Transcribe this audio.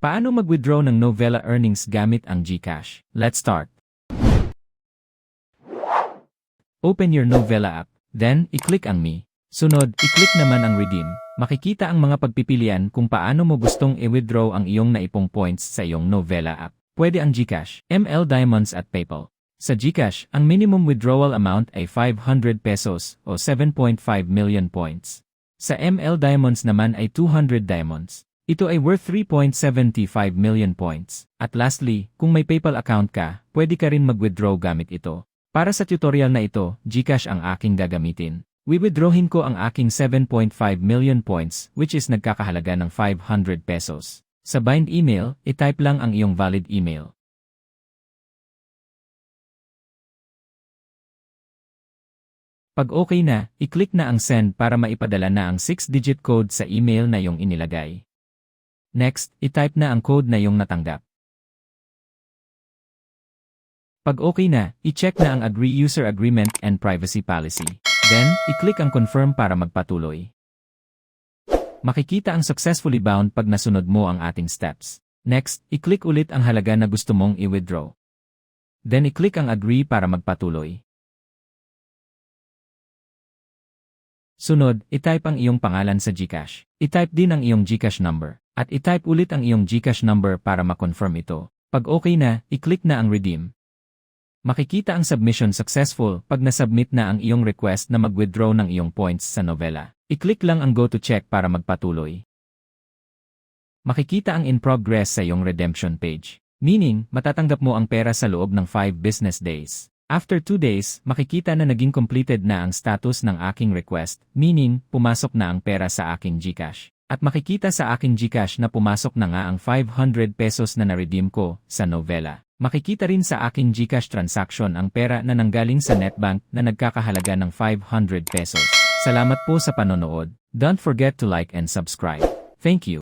Paano mag-withdraw ng Novella earnings gamit ang GCash? Let's start. Open your Novella app. Then, i-click ang Me. Sunod, i-click naman ang Redeem. Makikita ang mga pagpipilian kung paano mo gustong i-withdraw ang iyong naipong points sa iyong Novella app. Pwede ang GCash, ML Diamonds at PayPal. Sa GCash, ang minimum withdrawal amount ay 500 pesos o 7.5 million points. Sa ML Diamonds naman ay 200 diamonds. Ito ay worth 3.75 million points. At lastly, kung may PayPal account ka, pwede ka rin mag-withdraw gamit ito. Para sa tutorial na ito, GCash ang aking gagamitin. Withdrawin ko ang aking 7.5 million points which is nagkakahalaga ng 500 pesos. Sa bind email, i-type lang ang iyong valid email. Pag okay na, i-click na ang send para maipadala na ang 6-digit code sa email na iyong inilagay. Next, i-type na ang code na iyong natanggap. Pag okay na, i-check na ang Agree User Agreement and Privacy Policy. Then, i-click ang Confirm para magpatuloy. Makikita ang successfully bound pag nasunod mo ang ating steps. Next, i-click ulit ang halaga na gusto mong i-withdraw. Then i-click ang Agree para magpatuloy. Sunod, i-type ang iyong pangalan sa GCash. I-type din ang iyong GCash number. At i-type ulit ang iyong GCash number para ma-confirm ito. Pag okay na, i-click na ang Redeem. Makikita ang submission successful pag nasubmit na ang iyong request na mag-withdraw ng iyong points sa novela. I-click lang ang Go to Check para magpatuloy. Makikita ang in progress sa iyong redemption page. Meaning, matatanggap mo ang pera sa loob ng 5 business days. After 2 days, makikita na naging completed na ang status ng aking request, meaning, pumasok na ang pera sa aking GCash. At makikita sa aking GCash na pumasok na nga ang 500 pesos na na-redeem ko sa novela. Makikita rin sa aking GCash transaction ang pera na nanggaling sa netbank na nagkakahalaga ng 500 pesos. Salamat po sa panonood. Don't forget to like and subscribe. Thank you.